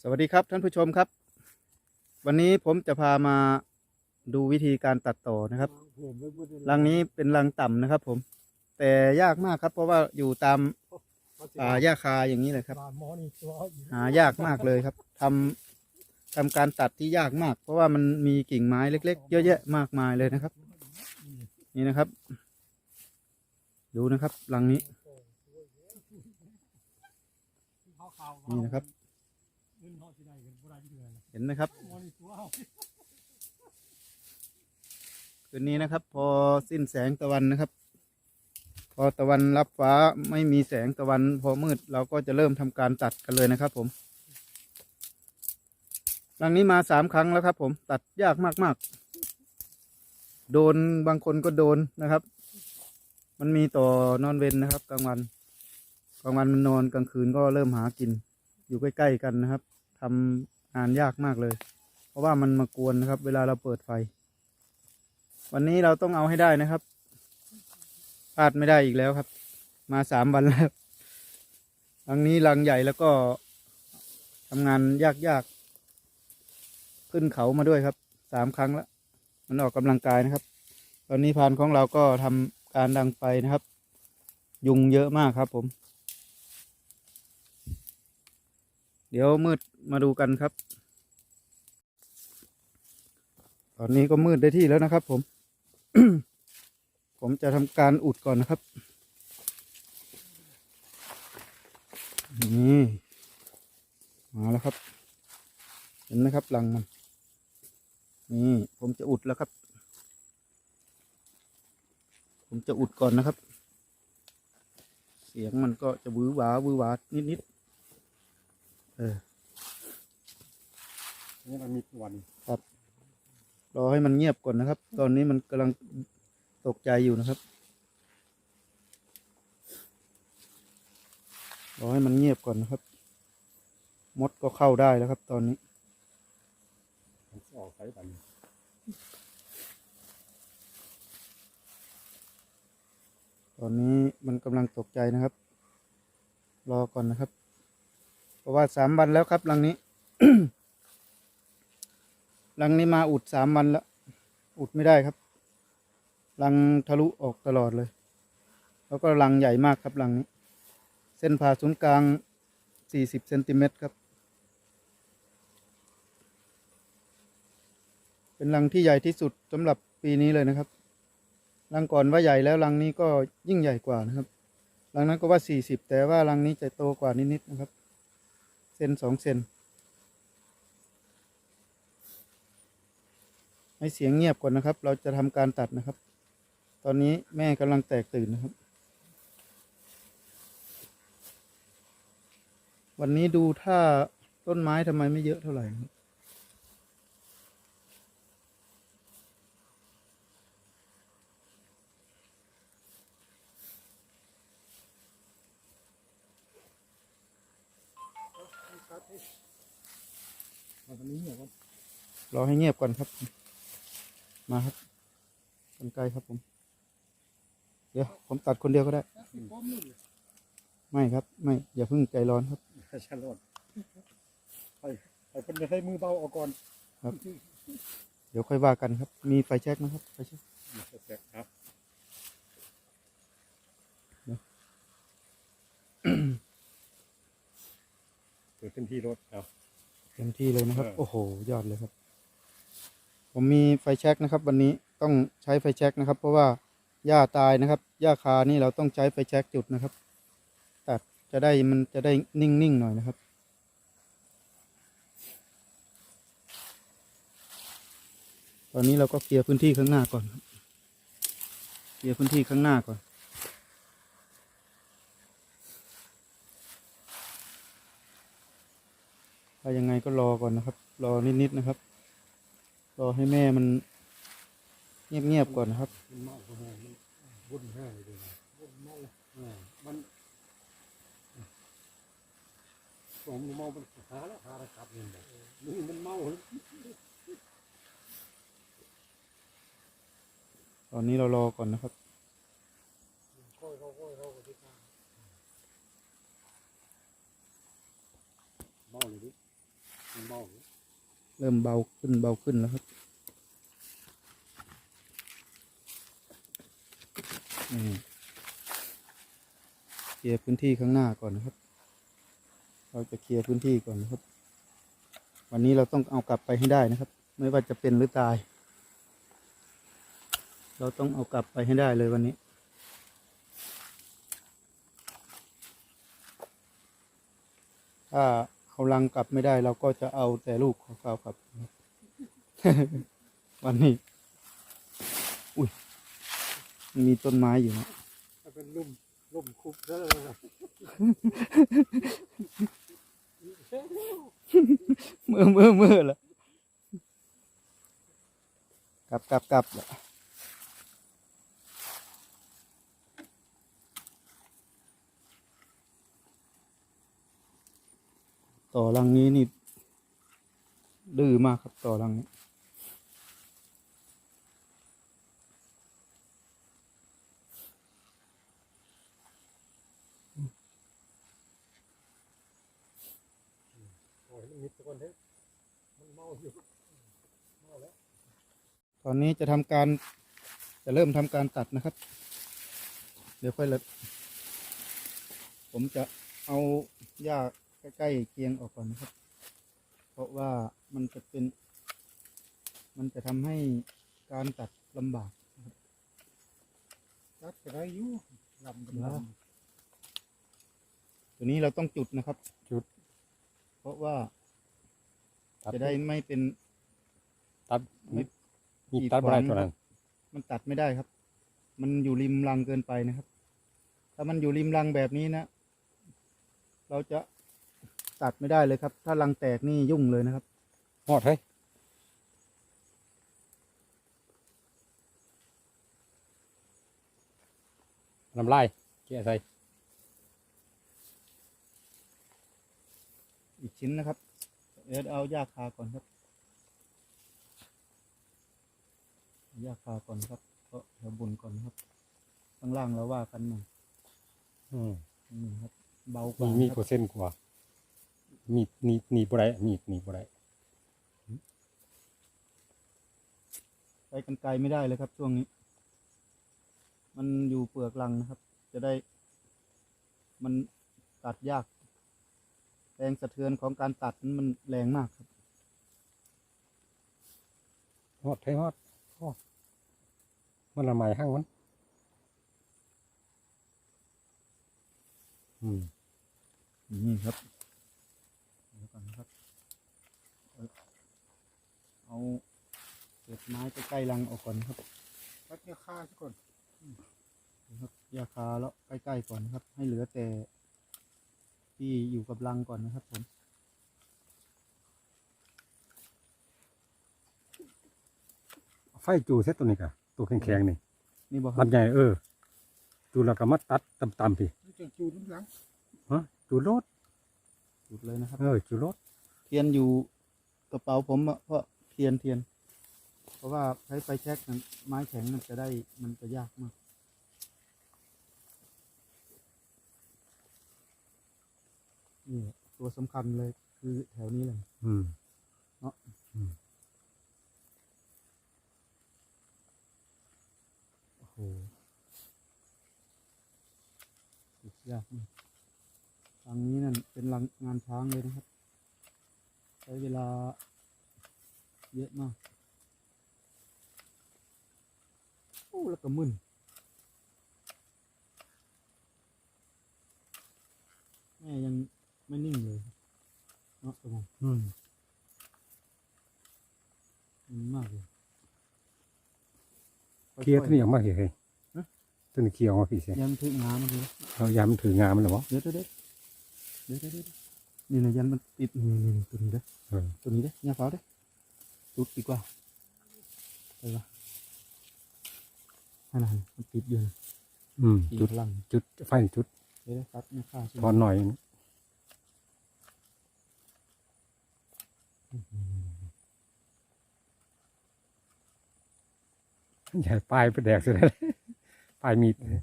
สวัสดีครับท่านผู้ชมครับ วันนี้ผมจะพามาดูวิธีการตัดต่อนะครับรังนี้เป็นรังต่ำนะครับ ผม แต่ยากมากครับ เพราะว่าอยู่ตามป่าหญ้าคาอย่างนี้เลยครับหายากมากเลยครับทำทำการตัดที่ยากมาก เพราะว่ามันมีกิ่งไม้เล็ก ๆ เยอะแยะมากมายเลยนะครับ นี่นะครับ ดูนะครับรังนี้ นี่นะครับ เห็นไหมครับ คืนนี้นะครับ พอสิ้นแสงตะวันนะครับ พอตะวันรับฟ้าไม่มีแสงตะวัน พอมืดเราก็จะเริ่มทำการตัดกันเลยนะครับ ผมรังนี้มาสามครั้งแล้วครับ ผมตัดยากมากๆ โดนบางคนก็โดนนะครับ มันมีต่อนอนเว้นนะครับ กลางวันกลางวันมันนอนกลางคืนก็เริ่มหากิน อยู่ใกล้ๆกันนะครับทำงานยากมากเลย เพราะว่ามันมากวนนะครับ เวลาเราเปิดไฟ วันนี้เราต้องเอาให้ได้นะครับพลาดไม่ได้อีกแล้วครับ มาสามวันแล้วรังนี้รังใหญ่แล้วก็ทำงานยากๆ ขึ้นเขามาด้วยครับ สามครั้งแล้ว มันออกกำลังกายนะครับ ตอนนี้พานของเราก็ทำการดังไฟนะครับ ยุงเยอะมากครับผม เดี๋ยวมืดมาดูกันครับ ตอนนี้ก็มืดได้ที่แล้วนะครับผม ผมจะทำการอุดก่อนนะครับ นี่ มาแล้วครับ เห็นไหมครับรังมัน นี่ผมจะอุดแล้วครับ ผมจะอุดก่อนนะครับ เสียงมันก็จะวื้อหวาวื้อหวานิดๆ เออนี่มันมีวันรอให้มันเงียบก่อนนะครับ ตอนนี้มันกำลังตกใจอยู่นะครับ รอให้มันเงียบก่อนนะครับ มดก็เข้าได้แล้วครับ ตอนนี้มันออกสายวันตอนนี้มันกำลังตกใจนะครับ รอก่อนนะครับ เพราะว่าสามวันแล้วครับรังนี้รังนี้มาอุดสามวันแล้วอุดไม่ได้ครับรังทะลุออกตลอดเลย แล้วก็รังใหญ่มากครับรังนี้ เส้นผ่าศูนย์กลางสี่สิบเซนติเมตรครับ เป็นรังที่ใหญ่ที่สุดสำหรับปีนี้เลยนะครับรังก่อนว่าใหญ่แล้วรังนี้ก็ยิ่งใหญ่กว่านะครับรังนั้นก็ว่าสี่สิบแต่ว่ารังนี้จะโตกว่านิดๆนะครับ เซนสองเซนให้เสียงเงียบก่อนนะครับ เราจะทำการตัดนะครับ ตอนนี้แม่กำลังแตกตื่นนะครับ วันนี้ดูถ้าต้นไม้ทำไมไม่เยอะเท่าไหร่ครับ รอให้เงียบก่อนครับ มาครับกันไกลครับผม เดี๋ยวผมตัดคนเดียวก็ได้ ไม่ครับ ไม่อย่าเพิ่งใจร้อนครับชะลอดไปไปเป็นจะใช้มือเบาออกก่อนเดี๋ยวค่อยว่ากันครับ มีไฟแช็กนะครับไฟแช็กเสร็จครับเปิดเต็มที่รถเอาเต็มที่เลยนะครับเออโอ้โห ยอดเลยครับ ผมมีไฟแช็กนะครับ วันนี้ต้องใช้ไฟแช็กนะครับ เพราะว่าหญ้าตายนะครับหญ้าคานี่เราต้องใช้ไฟแช็กจุดนะครับตัดจะได้มันจะได้นิ่งๆหน่อยนะครับตอนนี้เราก็เคลียร์พื้นที่ข้างหน้าก่อนครับเคลียร์พื้นที่ข้างหน้าก่อน ถ้ายังไงก็รอก่อนนะครับ รอนิดๆนะครับ รอให้แม่มันเงียบๆก่อนนะครับมันเมาก็แห้งมันวุ่นแห้งเลยนะวุ่นเมาอ่ามันผมเมามันหาแล้วหาระกับเนี่ยบอกนี่มันเมาตอนนี้เรารอก่อนนะครับค่อยเขาค่อยเขาที่ข้างเลยดิมันเบาเลย เริ่มเบาขึ้นเบาขึ้นแล้วครับเคลียร์พื้นที่ข้างหน้าก่อนนะครับ เราจะเคลียร์พื้นที่ก่อนนะครับ วันนี้เราต้องเอากลับไปให้ได้นะครับ ไม่ว่าจะเป็นหรือตาย เราต้องเอากลับไปให้ได้เลยวันนี้ถ้า เอาลังกลับไม่ได้เราก็จะเอาแต่ลูกของเขากลับ วันนี้ อุ้ยมันมีต้นไม้อยู่นะถ้าเป็นลุ่มลุ่มคุบแล้วนะเมื่อเมื่อเมื่อละกลับกลับกลับละ ต่อรังนี้นี่ดื้อมากครับต่อรังนี้ตอนเด้อมันเมาอยู่เมาแล้วตอนนี้จะทำการจะเริ่มทำการตัดนะครับ เดี๋ยวค่อยเล็ผมจะเอาหญ้า ใกล้ๆเคียงออกก่อนนะครับ เพราะว่ามันจะเป็น มันจะทำให้การตัดลำบากตัดก็ได้อยู่ลำกับลตัวนี้เราต้องจุดนะครับ จุด เพราะว่าำจะได้ไม่เป็นตัดไม่มีตัดบ่ได้ตัวนั้น มันตัดไม่ได้ครับ มันอยู่ริมรังเกินไปนะครับ ถ้ามันอยู่ริมรังแบบนี้นะ เราจะ ตัดไม่ได้เลยครับ ถ้ารังแตกนี่ยุ่งเลยนะครับหอดเฮ้ยน้ำลายแกะใส่อีกชิ้นนะครับเดี๋ยวเอาหญ้าคาก่อนครับหญ้าคาก่อนครับก็แถวบนก่อนนะครับ ข้างล่างเราว่ากันหน่อยอืมนี่ครับ เบากมีว่ามีนะคเปรัอบร์เซ็นต์กว่า มีดนี่นี่บ่ได้มีดนี่บ่ได้ใช้กันไกลไม่ได้เลยครับ ช่วงนี้ มันอยู่เปลือกรังนะครับ จะได้ มันตัดยาก แรงสะเทือนของการตัดนั้นมันแรงมากครับฮอดให้ฮอดโอ้มันละไมห้างมัน อืมนี่ครับเดี๋ยวก่อนนะครับ เอา เอาเศษไม้ใกล้ๆรังออกก่อนนะครับตัดเนี่ยค่าซะก่อนนะครับยาคาแล้วใกล้ๆก่อนนะครับ ให้เหลือแต่ที่อยู่กับรังก่อนนะครับผมไฟจูเซตตัวนี้กะตัวแข็งๆนี่นี่บอกคมัรับนใหญ่เออจูแล้วก็มาตัดต่ำๆพี่จะจูน้ำหลังฮะจูโลดจุดเลยนะครับเออจูโลดเทียนอยู่กระเป๋าผมอะเพราะ เทียนเทียน เพราะว่าใช้ไฟแช็กนั้นไม้แข็งมันจะได้มันจะยากมาก นี่ตัวสำคัญเลยคือแถวนี้เลยอืมโอ้โหสุดยากมากรังนี้นั่นเป็นรังงานช้างเลยนะครับ ใช้เวลา เยอะมากโอ้แล้วก็มึนแม่ยังไม่นิ่งเลยเนาะสมองอืมมึนมากเลยเคลียร์ตัวนี้ออกมาเฮ้ยฮะตัวนี้เคลียร์ออกมาพี่เสียยันถึงงามันเลยเอายามันถืองามันเหรอวะเดี๋ยวเดี๋ยวเดี๋ยวเดี๋ยวเดี๋ยวเดี๋ยวนี่นะยันมันติดนี่นี่นี่ตัวนี้เด้อเออตัวนี้เด้อยาฟ้าเด้อ จุดดีกว่าไปวะนั่นน่ะมันติดอยู่นะอืมตีจุดพลังจุดไฟจุดเดี๋ยวครับเนี่ยข้าใช่ไหพมอหน่อยใหญ่ปลายไปแดกสุดเลยปลายมีดเออ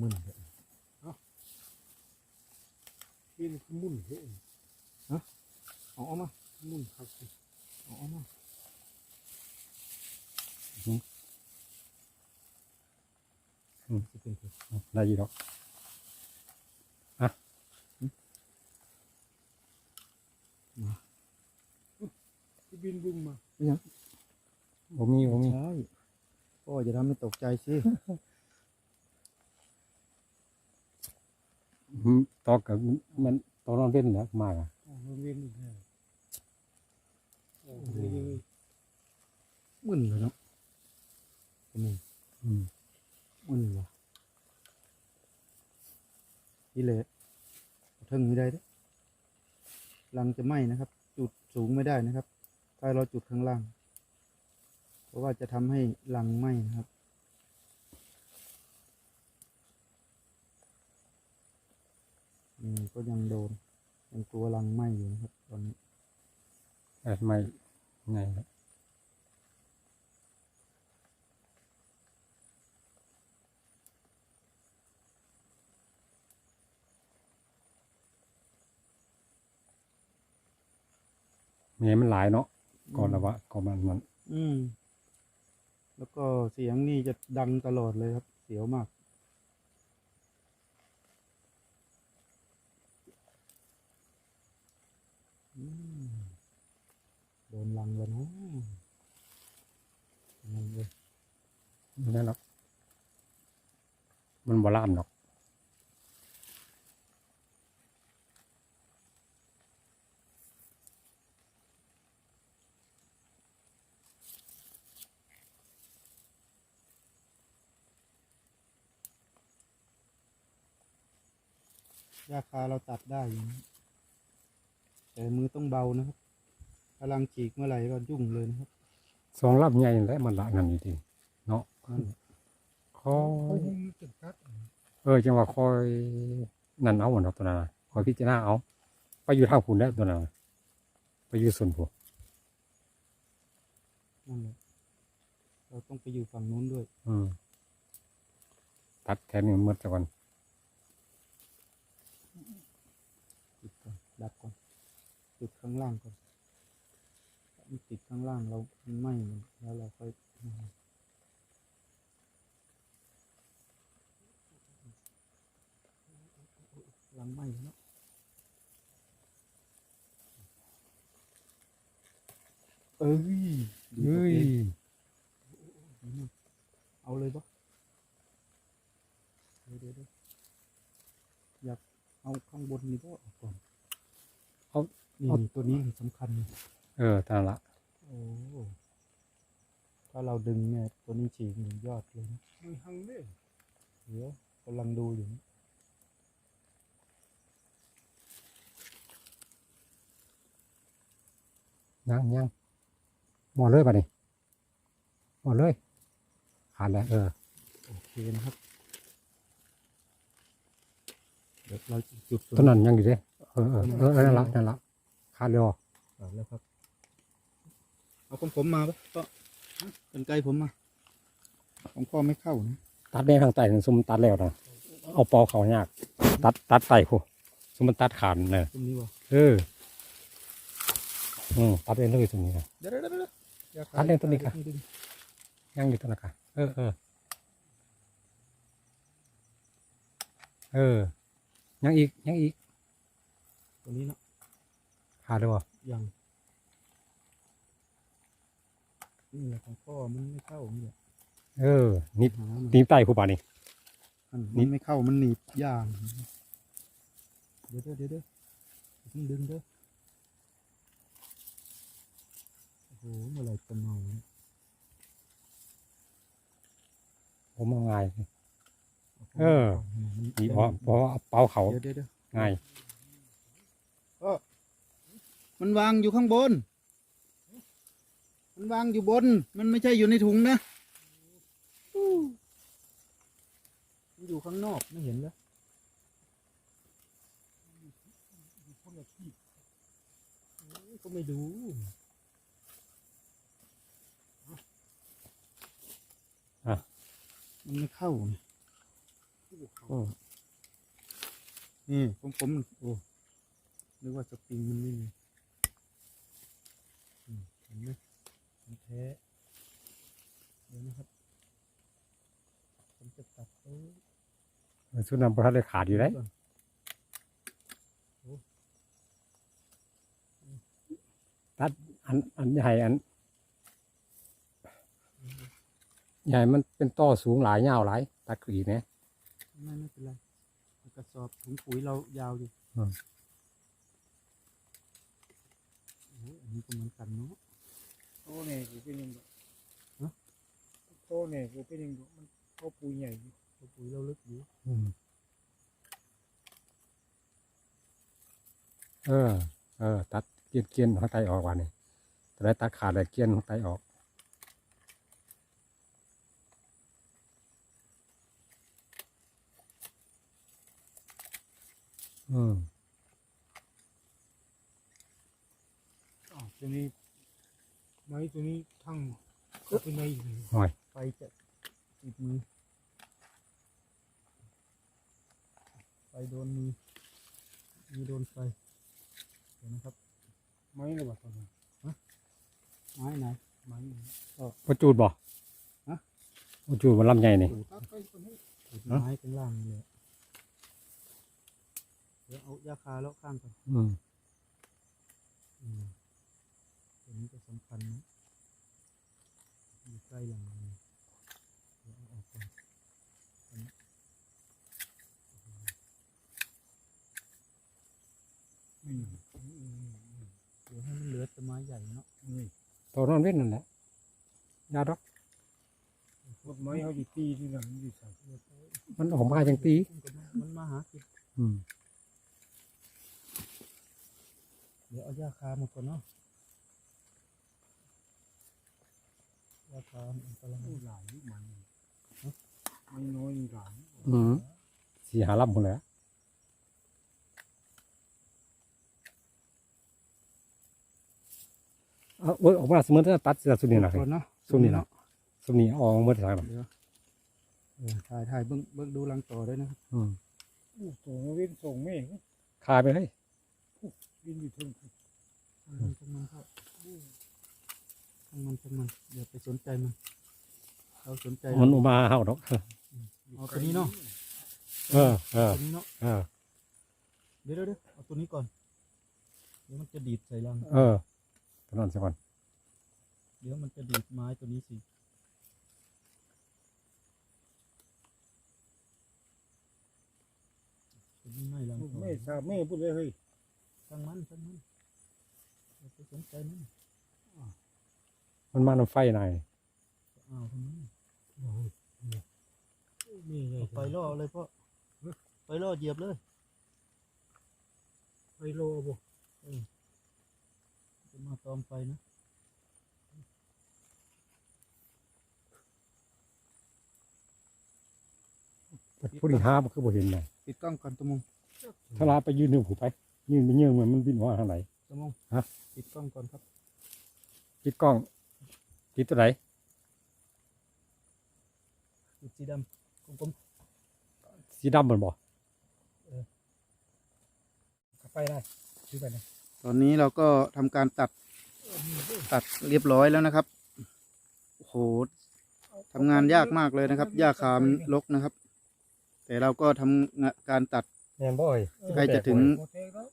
มึนเลย ปีนคือมุ่นเฮ้ยเอาเอามามุ่นครับเอาเอามาจะเป็นคือได้อยี่หรอกที่บินบึ้งมาบ่มีบ่มีใช่พ่อจะทำให้ตกใจสิ อืม ตอกกับมันตอนนอนเว้นนะมากอะอ๋อมันเวียนอีกแล้วโอ้โหมึนเลยเนาะนไงอืมมึนเหรอนี่เลยทึ่งไม่ได้ด้อรังจะไหม้นะครับ จุดสูงไม่ได้นะครับ ถ้าเราจุดข้างล่าง เพราะว่าจะทำให้รังไหม้นะครับ อืมก็ยังโดนยังกลัวรังไหม้อยู่นะครับตอนนี้เอ้ยไม่ไงครับเมียมันหลายเนาะก่อนละวะก่อนมันมัน อืม แล้วก็เสียงนี่จะดังตลอดเลยครับ เสียวมาก อืม โดนลังแล้วเนาะยังไงเว้ยไม่ได้หรอกมันบ่ล่ามหรอกยาคาเราตัดได้อยู่นะ แต่มือต้องเบานะครับถ้าลังฉีกเมื่อไหร่ก็ยุ่งเลยนะครับ สองลำใหญ่และมันละนั่นนี่ทีเนาะนั่นแหละคอเขายยิงจุดตัดเออจังว่าคอยนั่นเอาหมดเนาะตัวนั้นน่ะคอยพิจารณาเอาไปอยู่ทางผุนได้ตัวนั้นน่ะไปอยู่ส่วนผุนนั่นแหละเราต้องไปอยู่ฝั่งนู้นด้วย อืมตัดแทนนี่มันหมดจักวันจุดก่อนดับก่อน จุดข้างล่างก่อนมันติดข้างล่างเราไหม้มันแล้วเราค่อยลังไหม้เนาะเอ้ยเฮ้ยเอาเลยปะเดี๋ยวเดี๋ยวอยากเอาข้างบนนี่ก็ออกก่อน เอานี่นี่ตัวนี้สำคัญนะเออตานละโอ้ถ้าเราดึงเนี่ยตัวนี้ฉีกหนึ่งยอดเลยนะมือหังเนี่ยเดี๋ยวกำลังดูอยู่นะยังยังหมดเลยป่ะนี่หมดเลยขาดแล้วเออ โอเคนะครับ เดี๋ยวเราจุดส่วต้นนั้นยังอยู่เด้ เออเออเออเออนั่นละนั่นละขาดเลยเหรอตัดแล้วครับ เอาของผมมาปะก็เป็นไกลผมมาของพ่อไม่เข้านะตัดได้ทางใต้ถึงซุมตัดแล้วนะเอาปอเขายาก ตัดตัดไต่ผู้ซุมมันตัดขาดเลยตรงนี้วะเอออืมตัดได้เลยตรงนี้นะเดี๋ยวเดี๋ยวเดี๋ยวเดี๋ยวอย่าขาตัดเรื่องตัวนี้ค่ะดึงยังอยู่ตัวนะคะเออเออเออยังอีกยังอีก ตัวนี้เนาะขาดเลยเหรอยังนี่แหละของพ่อมันไม่เข้านี่แหละเออนิดหามันตีนไต่ผู้ป่านี่ อันมันไม่เข้ามันหนีบย่างเดี๋ยวเดี๋ยวเดี๋ยวเดี๋ยวอย่าเพิ่งดึงเด้อโอ้โหเมื่อไหรจะเมาเนี่ยผมเอาง่ายาเออมันนี่เพราะเพราะว่าเป้าเขาเดี๋ยวเดี๋ยวเดี๋ยวง่าย มันวางอยู่ข้างบน มันวางอยู่บน มันไม่ใช่อยู่ในถุงนะอู้มันอยู่ข้างนอกไม่เห็นแล้วคนละที่โอ้ยก็ไม่ดูมันไม่เข้าไงโอ้นี่ผมผมโอ้นึกว่าสปริงมันไม่มีอืมเห็นไหมมันแท้เดี๋ยวนะครับ ผมจะตัดตรงสุดนำประทัดเลยขาดอยู่เลยก่อนอันอันใหญ่อัน ใหญ่มันเป็นต่อสูงหลายยาวหลายตัดกรีดเนี่ยไม่ไม่เป็นไรกระสอบถุงปุ๋ยเรายาวอยู่อืมโอ้ยอันนี้ก็เหมือนกันเนาะ โตเนี่ยกูเป็นยังไงฮะโตเนี่ยกูเป็นยังไงมันเขาปุ๋ยใหญ่อยู่ถุงปุ๋ยเราลึกอยู่อืมเออ เออ ตัดเกลียนเกลียนข้างใต้ออกว่านี่แต่ได้ตัดขาดเลยเกลียนข้างใต้ออกอืมอ้าวตัวนี้ ไม้ตัวนี้ทั้งเข้าไปในอยู่หอยไฟจะติดมือไฟโดนมือมือโดนไฟเดี๋ยวนะครับ ไม้ระบาดตอนนั้นไม้ไหนไม้ประจูดบ่ฮะประจูดมันลำใหญ่นี่ตัดไปคนนี้ติดไม้ข้างล่างเลยเดี๋ยวเอายาคาแล้วข้างก่อนอืมอืม ตัวนี้ก็สำคัญนะอยู่ใกล้หลังเลยเดี๋ยวเอาออกก่อนอันนี้อืมเดี๋ยวให้มันเหลือแต่ไม้ใหญ่เนาะตัวนอนเว้นนั่นแหละยาดอกพวกไม้เขาอยู่ตีที่นั่นอยู่ใส่มันออกมาจังตีมันก็มามันมาหากินอืมเดี๋ยวเอายาคามาก่อนเนาะ ยาคามันกำลังผู้หลายยุคมันไม่น้อยหลายอืมสี่หาลำหมดแล้วเอาเว้ยออกมาเสมอถ้าตัดเสือสุดนี่นะก่อนเนาะสุดนี่นะสุดนี่เอาออกเมื่อไหร่เดี๋ยวเออถ่ายถ่ายเบิ้งเบิ้งดูรังต่อด้วยนะครับอืมตัวเว้นส่งแม่คายไปเลยวินอยู่เทิงช่างมันช่างมันครับช่างมันช่างมันอย่าไปสนใจมันเราสนใจมันออกมาเห่าดอกเอาตัวนี้เนาะเออเออตัวนี้เนาะเออเดี๋ยวเดี๋ยวเดี๋ยวเอาตัวนี้ก่อนเดี๋ยวมันจะดีดใส่รังเออตอนนั้นสักวันเดี๋ยวมันจะดีดไม้ตัวนี้สิตัวนี้ไม่รังต่อแม่ทราบแม่พูดเลยเฮ้ยช่างมันช่างมันอย่าไปสนใจมัน มันมาน้ำไฟในอ้าวทำไมนี่ไงเอาไปล่อเลยพ่อไปล่อเหยียบเลย ไปโลบ่จะมาตอมไฟนะผู้ที่ห้ามันคือบ่เห็นเลยปิดกล้องก่อนตะมงถ้าลาไปยืนหนึ่งผูไปยืนไปยืนเหมือนมันบินหัวทางไหนตะมงฮะปิดกล้องก่อนครับ ปิดกล้อง ปิดตัวไหนปิดสีดำกลมสีดำเหมือนบ่ไปได้ซื้อไปได้ๆตอนนี้เราก็ทำการตัดตัดเรียบร้อยแล้วนะครับโอ้โหทำงานยากมากเลยนะครับหญ้าคามรกนะครับ แต่เราก็ทำงานการตัดแม่นบ่อยใกล้จะถึงโอเคแล้ว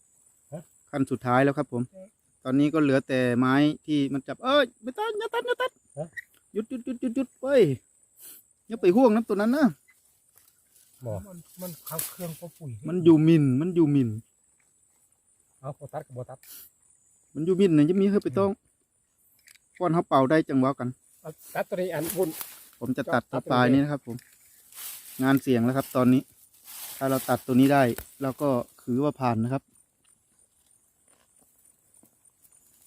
ขั้นสุดท้ายแล้วครับผม ตอนนี้ก็เหลือแต่ไม้ที่มันจับ เอ้ยไม่ตัดอย่าตัดอย่าตัดหยุดหยุดหยุดหยุดหยุดเว้ยอย่าไปห่วงน้ำตัวนั้นนะบ่มันมันเข้าเครื่องก็ปุ๋ยมันอยู่หมินมันอยู่หมินเอาบ่ตัดกับบ่ตัดมันอยู่หมินเนี่ยจะมีเฮ้ยไปต้องป้อนเขาเป่าได้จังหวะกันเอาตัดตัวนี้อันบุญผมจะตัดตัวปลายนี้นะครับ ผม งานเสียงแล้วครับ ตอนนี้ ถ้าเราตัดตัวนี้ได้เราก็คือว่าผ่านนะครับ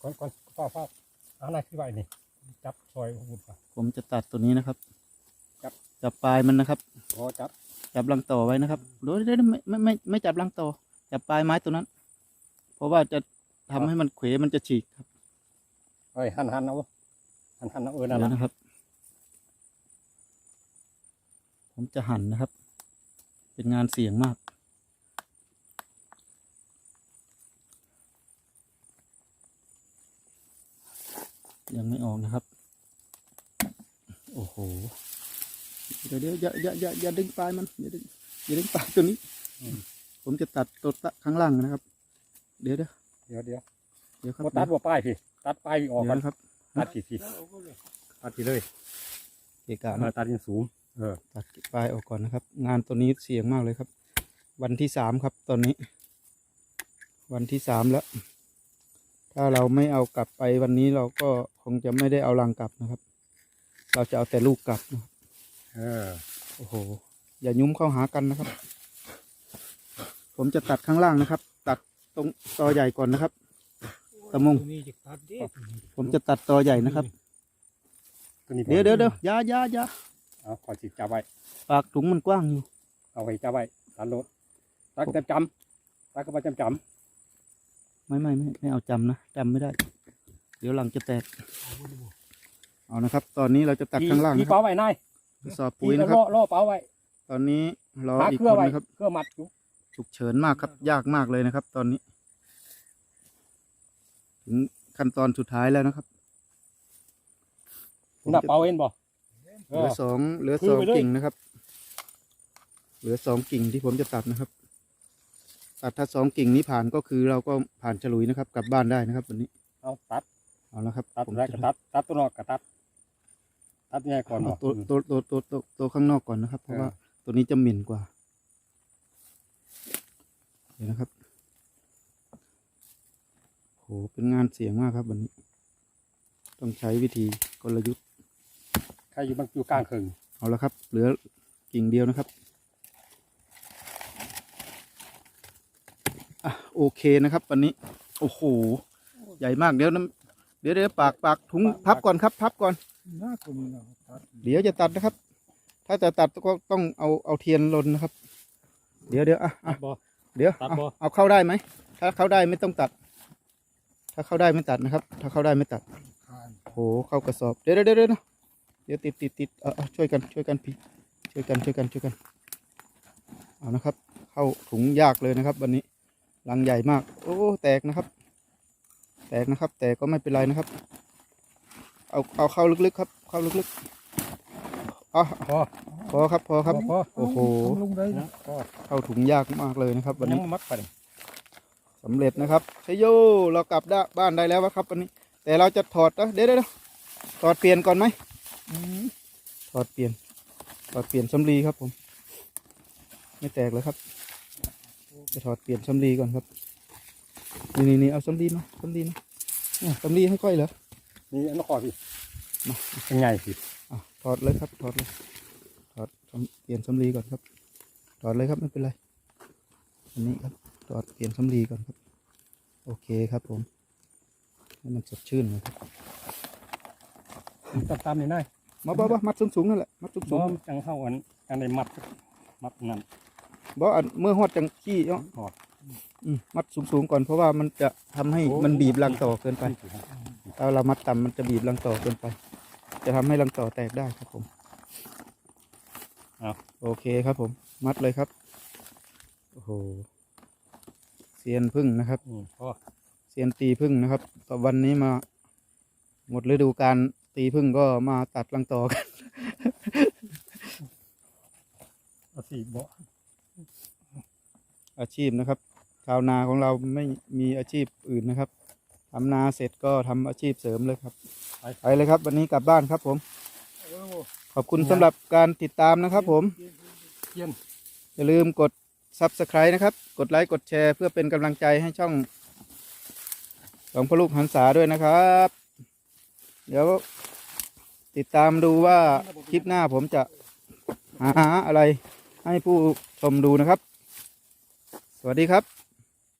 ก่อนก่อนฟ้าฟ้าเอาอะไรขึ้นไปนี่จับซอยบุญป่ะผมจะตัดตัวนี้นะครับครับ จับปลายมันนะครับ พอจับจับรังต่อไว้นะครับโดยได้ไม่ไม่ไม่ไม่จับรังต่อ จับปลายไม้ตัวนั้น เพราะว่าจะทำให้มันเขวมันจะฉีกครับเอ้ยหันหันเอาหันหันเอาเออนั่นเดี๋ยวนะนะครับ ผมจะหั่นนะครับ เป็นงานเสี่ยงมาก ยังไม่ ออกนะครับ โอ้โห เดี๋ยวเดี๋ยวอย่าอย่าอย่าอย่าดึงปลายมันอย่าดึงอย่าดึงปลายตัวนี้ ผมจะตัดตัวตะข้างล่างนะครับ เดี๋ยวเดี๋ยวเดี๋ยวเดี๋ยวเดี๋ยวครับบ่ตัดบ่ป้ายพี่ ตัดป้ายออกเดี๋ยวกันนะครับตัดทีทีตัดทีเลยเกะกะเอนะอตัดยังสูง เออ ตัดปลายออกก่อนนะครับ งานตัวนี้เสี่ยงมากเลยครับ วันที่สามครับตอนนี้ วันที่สามแล้ว ถ้าเราไม่เอากลับไปวันนี้เราก็ คงจะไม่ได้เอารังกลับนะครับ เราจะเอาแต่ลูกกลับนะครับเออโอ้โห อย่ายุ้มเข้าหากันนะครับ ผมจะตัดข้างล่างนะครับ ตัดตรงตอใหญ่ก่อนนะครับ ตะมุงนี่จะตัดดิผมจะตัดตอใหญ่นะครับ ตัวนี้เดี๋ยวเดี๋ยวเดี๋ยวอยาอยาอยาเอาขอจิจับไว้ ปากถุงมันกว้างอยู่ เอาไว้จับไว้ตัดรถตัดจำจำตัดก็ไปจำจไม่ไม่ไม่ไม่เอาจำนะจำไม่ได้เดี๋ยวหลังจะแตก เอานะครับ ตอนนี้เราจะำตัดข้างล่างมีนะคเป้ารับไว้นายกระสอบปุ๋ปุ๋ยยนะนะคครัรับบล่อเป้าไว้ตอนนี้รอหาอีกเครื่คอนไว้นะครับ เครื่องมัดอยู่ฉุกเฉินมากครับ ยากมากเลยนะครับ ตอนนี้ ถึงขั้นตอนสุดท้ายแล้วนะครับผมนับจะ เป้าเห็นบ่เหลือสองเหลือคือสองไปเลย กิ่งนะครับ เหลือสองกิ่งที่ผมจะตัดนะครับ ตัดถ้าสองกิ่งนี้ผ่านก็คือเราก็ผ่านฉลุยนะครับ กลับบ้านได้นะครับ วันนี้เอาตัด เอาละครับตัดผมแรกจะก็ตัดตัดตัวนอกก็ตัด ตัดแยกก่อนบ่เอาตัวตัวตัวตัวตัวตัวข้างนอกก่อนนะครับ เพราะว่าตัวนี้จะเหม็นกว่า เดี๋ยวนะครับโหเป็นงานเสียงมากครับวันนี้ ต้องใช้วิธีกลยุทธ์ ใครอยู่บางอยู่กลางครึ่งเอาละครับ เหลือกิ่งเดียวนะครับอะโอเคนะครับ วันนี้ โอ้โห ใหญ่มากเดี๋ยวน้ำ เดี๋ยวเดี๋ยวปากปากถุงพับก่อนครับ พับก่อน น่าตัวนี้นะตัดเดี๋ยวจะตัดนะครับ ถ้าจะตัดก็ต้องเอาเอาเทียนลนนะครับ เดี๋ยวเดี๋ยวอะตัอะดบ่เดี๋ยวตัดเอาบ่ เอาเข้าได้ไหมถ้าเข้าได้ไม่ต้องตัด ถ้าเข้าได้ไม่ตัดนะครับ ถ้าเข้าได้ไม่ตัด คานโหเข้ากระสอบ เดี๋ยวเดี๋ยวเดี๋ยวเดี๋ยวเดี๋ยวติดติดติดเออเออช่วยกันช่วยกันพี่ช่วยกันช่วยกันช่วยกันเอานะครับ เข้าถุงยากเลยนะครับ วันนี้รังใหญ่มาก โอ้แตกนะครับ แตกนะครับ แต่ก็ไม่เป็นไรนะครับ เอาเอาเข้าลึกๆครับ เข้าลึกๆอะพอพอครับพอครับพอโอ้โหลงได้นะพอเข้าถุงยากมากเลยนะครับ วันยันี้งมัดไปเลยสำเร็จนะครับชยโยเรากลับได้บ้านได้แล้วครับวันนี้ แต่เราจะถอดนะเดี๋ยวเดี๋ยวเดี๋ยวถอดเปลี่ยนก่อนไหมถอดเปลี่ยนถอดเปลี่ยนสำลีครับผม ไม่แตกเลยครับ จะถอดเปลี่ยนสำลีก่อนครับ นี่นี่นี่เอาสำลีมาสำลีมาเนี่ยสำลีให้ค่อยเหรอนี่อันนั้นขอพี่มาเป็นไงพี่อะถอดเลยครับถอดเลยถอดสำเปลี่ยนสำลีก่อนครับถอดเลยครับไม่เป็นไรอันนี้ครับถอดเปลี่ยนสำลีก่อนครับ โอเคครับผมให้มันสดชื่นหนะครับตามตามๆนี่นายมาบ่บ่มัดสูงๆนั่นแหละมัดสูบ่งจังเข้าอันอันใดมัดมัดนั่นๆบ่อันเมื่อฮอดจังขี้เนาะฮอด อืมมัดสูงๆก่อนเพราะว่ามันจะทำให้มันบีบรังต่อเกินไปถ้าเรามัดต่ำมันจะบีบรังต่อเกินไป จะทำให้รังต่อแตกได้ครับผมเอา โอเคครับผม มัดเลยครับโอ้โหเซียนพึ่งนะครับ อืมพอเซียนตีพึ่งนะครับต่อวันนี้มา หมดฤดูการตีพึ่งก็มาตัดรังต่อกัน เอาสีบ่อาชีพนะครับ ชาวนาของเราไม่มีอาชีพอื่นนะครับทำนาเสร็จก็ทำอาชีพเสริมเลยครับ ไปเลยครับ วันนี้กลับบ้านครับผม ขอบคุณสำหรับการติดตามนะครับผม อย่าลืมกด Subscribe นะครับ กดไลค์ กดแชร์เพื่อเป็นกำลังใจให้ช่องของพอลูกหันษาด้วยนะครับ เดี๋ยวติดตามดูว่าคลิปหน้าผมจะหาอะไรให้ผู้ชมดูนะครับ สวัสดีครับ